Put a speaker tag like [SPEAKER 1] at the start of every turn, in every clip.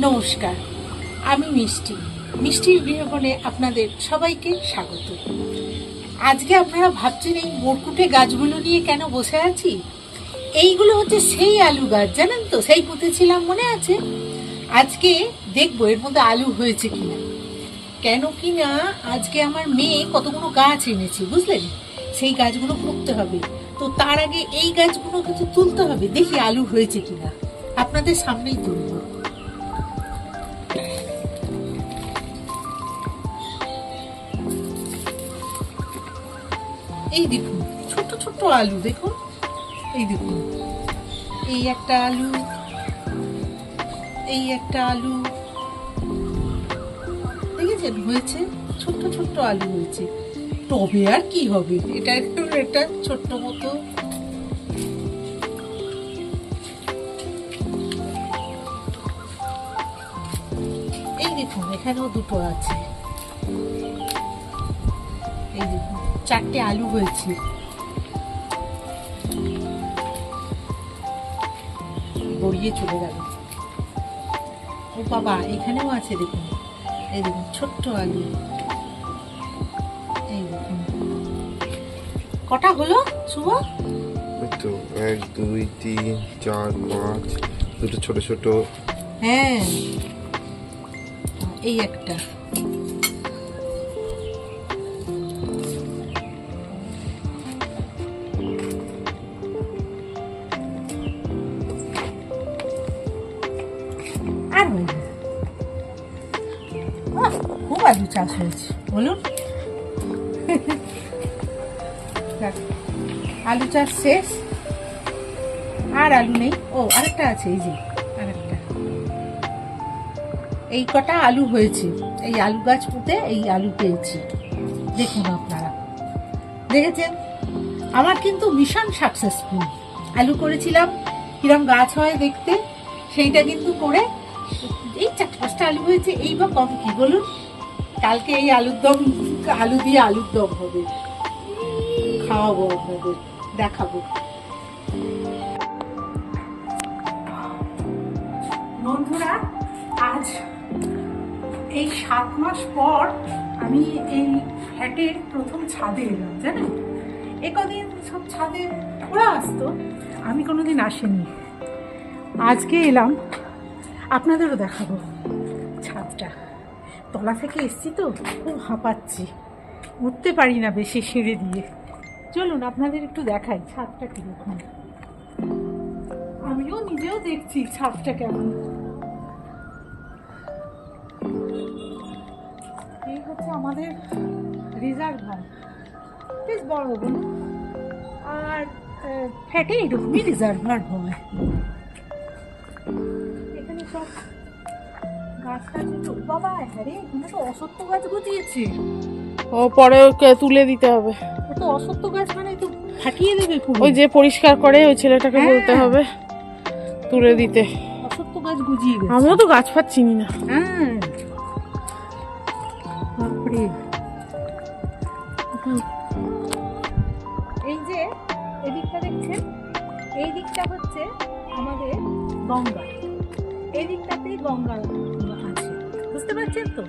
[SPEAKER 1] নমস্কার, আমি মিষ্টি। মিষ্টির গৃহকোণে আপনাদের সবাইকে স্বাগত। আজকে আপনারা ভাবছেন এই মোরকুটে গাছগুলো নিয়ে কেন বসে আছি? এইগুলো হচ্ছে সেই আলু গাছ, জানেন তো? সেই পুঁতেছিলাম মনে আছে? আজকে দেখব এর মধ্যে আলু হয়েছে কিনা। কেন কিনা, আজকে আমার মেয়ে কতগুলো গাছ এনেছে, বুঝলেন? সেই গাছগুলো পুঁততে হবে। তো তার আগে এই গাছগুলো কিছু তুলতে হবে, দেখি আলু হয়েছে কিনা। আপনাদের সামনেই তুলবো। এই দেখুন ছোট ছোট আলু, দেখুন। এই দেখুন, এই একটা আলু, এই একটা আলু। দেখেছেন? হয়েছে, ছোট্ট ছোট্ট আলু হয়েছে। তবে আর কি হবে? এটা একটু এটা ছোট্ট মতো। এই দেখুন, এখানেও দুটো আছে। এই দেখুন চারটে আলু হয়েছে। গড়িয়ে চলে গেল। ও বাবা এখানেও আছে দেখুন। এই দেখুন ছোট্ট আলু। এই দেখুন। কটা হলো শুভ?
[SPEAKER 2] তো এক দুই তিন চার পাঁচ দুটো ছোট ছোট।
[SPEAKER 1] হ্যাঁ। এই একটা। খুব আলু চাষ হয়েছে, বলুন। আলু চাষ শেষ। আর আলু নেই। ও, আরেকটা আছে, এই যে এই কটা আলু হয়েছে। এই আলু গাছ পুঁতে এই আলু পেয়েছি। দেখুন আপনারা। দেখেছেন? আমার কিন্তু ভীষণ সাকসেসফুল আলু করেছিলাম। কিরম গাছ হয় দেখতে, সেইটা কিন্তু করে আলু হয়েছে, এই বা কম কি বলুন? কালকে এই আলুর দম, আলু দিয়ে আলুর দম হবে। খাওয়াবো আপনাদের, দেখাবো। বন্ধুরা, আজ এই সাত মাস পর আমি এই ফ্ল্যাটের প্রথম ছাদে এলাম, জানেন? এ কদিন সব ছাদে ওরা আসতো, আমি কোনোদিন আসিনি। আজকে এলাম, আপনাদেরও দেখাবো। ছাদটা তলা থেকে এসছি তো খুব হাঁপাচ্ছি। উঠতে পারি না বেশি সিঁড়ি দিয়ে। চলুন, আপনাদের একটু দেখাই ছাদটা কীরকম। আমিও নিজেও দেখছি ছাদটা কেমন। এই হচ্ছে আমাদের রিজার্ভার বেশ বড় বলুন আর ফ্যাটে এরকমই রিজার্ভার হয়। এখানে সব গাছ টাছ বাবা এখানে তো অসত্য গাছ গজিয়েছে
[SPEAKER 3] ও পরে ওকে তুলে দিতে হবে।
[SPEAKER 1] তো অসত্য গাছ মানে তো ফাটিয়ে দেবে
[SPEAKER 3] ওই যে পরিষ্কার করে ওই ছেলেটাকে
[SPEAKER 1] হ্যাঁ।
[SPEAKER 3] বলতে হবে তুলে দিতে।
[SPEAKER 1] অসত্য গাছ গজিয়ে গেছে।
[SPEAKER 3] আমিও তো গাছ ফাছ চিনি না।
[SPEAKER 1] হ্যাঁ। বাপরে। এই যে এদিকটা দেখছেন? এই দিকটা হচ্ছে আমাদের গঙ্গা। এই দিকটাতেই গঙ্গা বুঝতে পারছেন তো?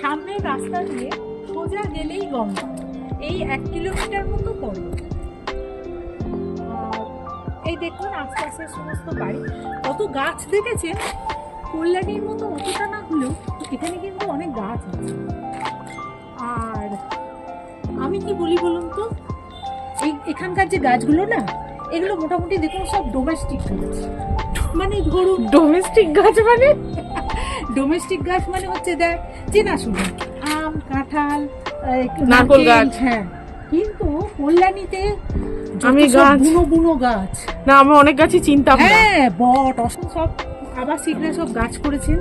[SPEAKER 1] সামনের রাস্তা দিয়ে সোজা গেলেই গঙ্গা এই এক কিলোমিটার মতো পড়ে আর এই দেখুন আশপাশের সমস্ত বাড়ি। কত গাছ দেখেছেন? কল্যাণীর মতো অতটা না হলেও এখানে কিন্তু অনেক গাছ আছে। আর আমি কি বলি বলুন তো? এই এখানকার যে গাছগুলো না, এগুলো মোটামুটি দেখুন সব ডোমেস্টিক গাছ। মানে ধরুন
[SPEAKER 3] ডোমেস্টিক গাছ মানে?
[SPEAKER 1] ডোমেস্টিক গাছ মানে হচ্ছে দেখ চেনা শুনে। আম কাঁঠাল
[SPEAKER 3] নারকেল গাছ।
[SPEAKER 1] হ্যাঁ। কিন্তু কল্যাণীতে
[SPEAKER 3] আমি গাছ-
[SPEAKER 1] বুনো বুনো গাছ।
[SPEAKER 3] না আমি অনেক গাছই চিনতাম
[SPEAKER 1] হ্যাঁ বট অসম সব আবার আবাসিকরা সব গাছ করেছেন।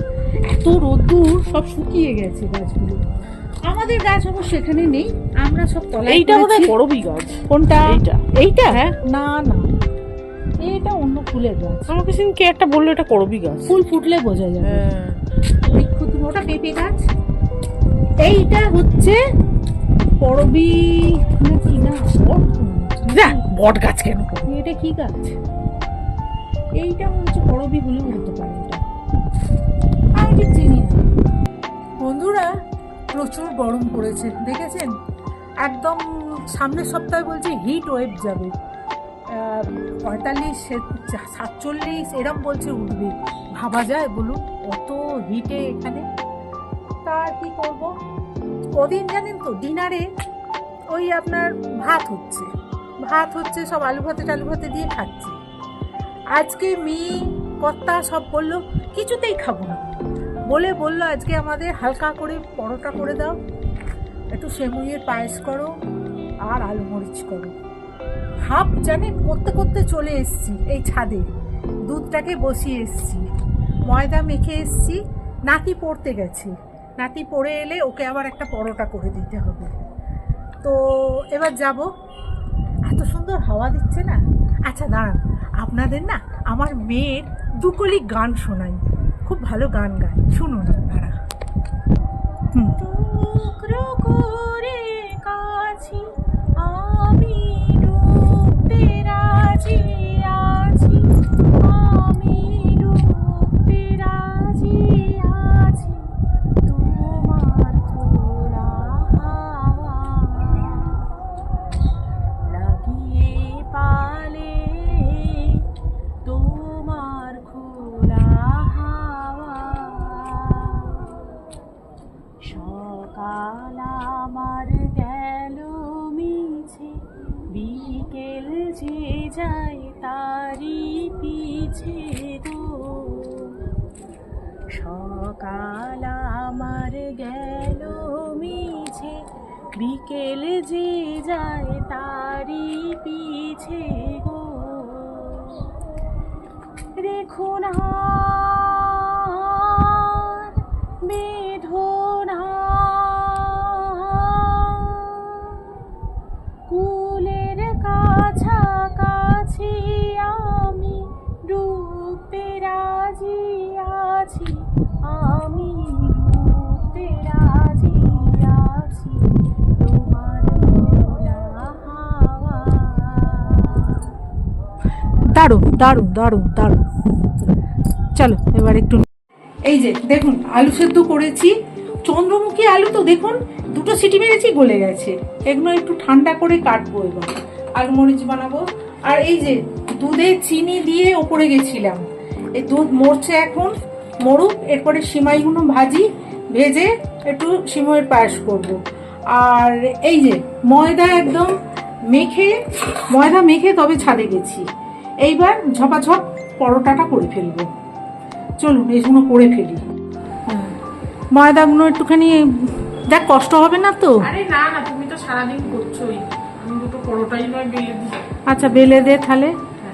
[SPEAKER 1] এত রোদ্দুর সব শুকিয়ে গেছে গাছগুলো। আমাদের গাছ অবশ্য এখানে নেই আমরা সব তলায়
[SPEAKER 3] এইটা বোধহয়। করবি গাছ।
[SPEAKER 1] কোনটা?
[SPEAKER 3] এইটা।
[SPEAKER 1] এইটা?
[SPEAKER 3] হ্যাঁ।
[SPEAKER 1] না না। এটা অন্য ফুলের গাছ।
[SPEAKER 3] আমাকে সেদিন কে একটা বলল এটা করবি গাছ।
[SPEAKER 1] ফুল ফুটলে বোঝা যাবে
[SPEAKER 3] হ্যাঁ।
[SPEAKER 1] ওটা পেঁপে গাছ। এইটা হচ্ছে করবি না কি না? বট
[SPEAKER 3] গাছ। কেন?
[SPEAKER 1] এটা কি গাছ? এইটা হচ্ছে করবি হলেও হতে পারে এটা। আমি ঠিক চিনি বন্ধুরা প্রচুর গরম পড়েছে দেখেছেন? একদম সামনের সপ্তাহে বলছে হিট ওয়েভ যাবে। পঁয়তাল্লিশ সাতচল্লিশ এরম বলছে উঠবে। ভাবা যায় বলুন অত হিটে এখানে? তা কি করব? ওদিন জানেন তো, ডিনারে ওই আপনার ভাত হচ্ছে। ভাত হচ্ছে সব আলু ভাতে, টালু ভাতে দিয়ে খাচ্ছে। আজকে মেয়ে কর্তা সব বলল, কিছুতেই খাব না। বলে বলল, আজকে আমাদের হালকা করে পরোটা করে দাও। একটু সেমুইয়ের পায়েস করো আর আলু মরিচ করো। হাফ জানেন, করতে করতে চলে এসছি এই ছাদে। দুধটাকে বসিয়ে এসছি। ময়দা মেখে এসছি, নাতি পড়তে গেছি। নাতি পড়ে এলে ওকে আবার একটা পরোটা করে দিতে হবে। তো এবার যাব। এত সুন্দর হাওয়া দিচ্ছে না? আচ্ছা দাঁড়ান। আপনাদের না, আমার মেয়ের দুকলি গান শোনাই। খুব ভালো গান গায়। শুনুন আপনারা। হুম। বিকেল যে যায় তারি পিছে গো। রেখো না দারুণ দারুণ দারুণ দারুণ। চলো, এবার একটু এই যে, দেখুন, আলু সেদ্ধ করেছি। চন্দ্রমুখী আলু তো দেখুন, দুটো সিটি মেরেছি, গলে গেছে। এগুলো একটু ঠান্ডা করে কাটবো এবার। আলু মরিচ বানাবো। আর এই যে, দুধে চিনি দিয়ে ওপরে গেছিলাম। এই দুধ মরছে এখন, মরুক, এরপরে সিমাইগুলো ভাজি, ভেজে একটু সিময়ের পায়েস করব। আর এই যে, ময়দা একদম মেখে, ময়দা মেখে তবে ছাদে গেছি। এইবার ঝপাঝপ পরোটাটা করে ফেলব। চলুন এইগুলো করে ফেলি। হ্যাঁ। ময়দাগুলো একটুখানি দেখ কষ্ট হবে না তো?
[SPEAKER 3] আরে না না তুমি তো সারাদিন করছোই। আমি দুটো পরোটাই নয় বেলে দিই।
[SPEAKER 1] আচ্ছা বেলে দে তাহলে।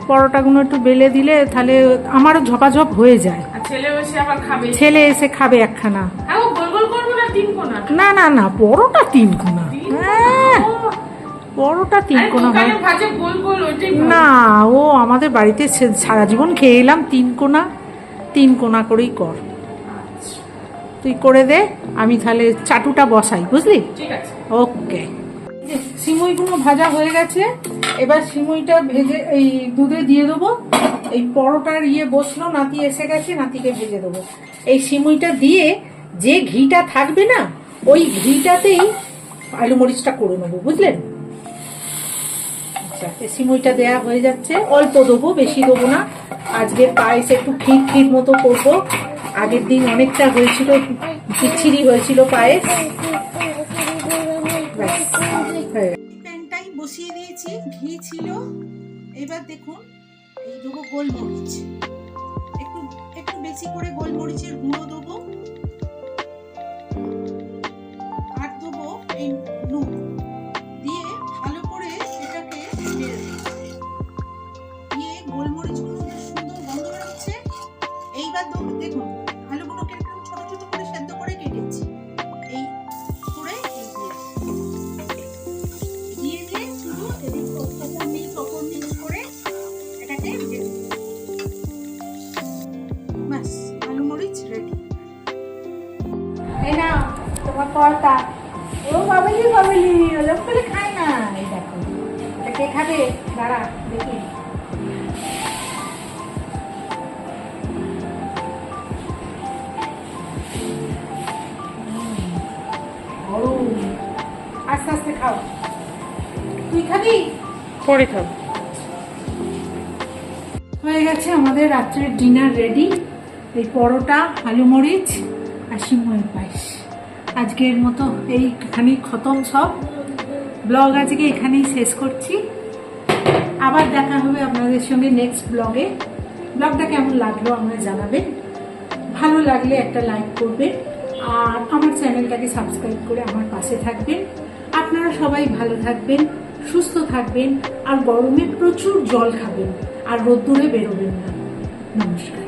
[SPEAKER 1] পরোটাগুলো একটু বেলে দিলে তাহলে আমারও ঝপাঝপ হয়ে যায়।
[SPEAKER 3] ছেলে এসে আবার খাবে।
[SPEAKER 1] ছেলে এসে খাবে একখানা।
[SPEAKER 3] হ্যাঁ না
[SPEAKER 1] না না পরোটা তিন কোনা। হ্যাঁ। পরোটা তিন কোনা হয়। না ও আমাদের বাড়িতে সারা জীবন খেয়ে এলাম তিন কোনা তিন কোনা করেই কর। তুই করে দে আমি তাহলে চাটুটা বসাই বুঝলি? ওকে। সিমইগুলো ভাজা হয়ে গেছে এবার সিমইটা ভেজে এই দুধে দিয়ে দেবো। এই পরোটার ইয়ে বসল নাতি এসে গেছে নাতিকে ভেজে দেবো। এই সিমইটা দিয়ে যে ঘিটা থাকবে না ওই ঘিটাতেই আলু মরিচটা করে নেব বুঝলেন? আচ্ছা সিমইটা দেয়া হয়ে যাচ্ছে। অল্প দেবো, বেশি দেবো না। আজকের পায়েস একটু ক্ষীর ক্ষীর মতো করব। আগের দিন অনেকটা হয়েছিল খিচড়ি হয়েছিল পায়েস। প্যানটাই বসিয়ে দিয়েছি, ঘি ছিল। এবার দেখুন, এই দেবো গোলমরিচ। একটু একটু বেশি করে গোলমরিচের গুঁড়ো দেবো। আর দেবো এই মরিচ রেডি এই না তোমার পরটা। ও বাবলি বাবলি ওরকম করে খায় না। এই দেখো এটা কে খাবে? দাঁড়া দেখি। আস্তে আস্তে খাও। তুই খাবি?
[SPEAKER 3] পরে খাব।
[SPEAKER 1] হয়ে গেছে আমাদের রাত্রের ডিনার রেডি এই পরোটা, আলু মরিচ আর সিময়ের পায়েস। আজকের মতো এইখানেই খতম সব। ব্লগ আজকে এখানেই শেষ করছি। আবার দেখা হবে আপনাদের সঙ্গে নেক্সট ব্লগে। ব্লগটা কেমন লাগল আপনারা জানাবেন। ভালো লাগলে একটা লাইক করবেন। আর আমার চ্যানেলটাকে সাবস্ক্রাইব করে আমার পাশে থাকবেন। আপনারা সবাই ভালো থাকবেন, সুস্থ থাকবেন, আর গরমে প্রচুর জল খাবেন, আর রোদ্দুরে বেরোবেন না। নমস্কার।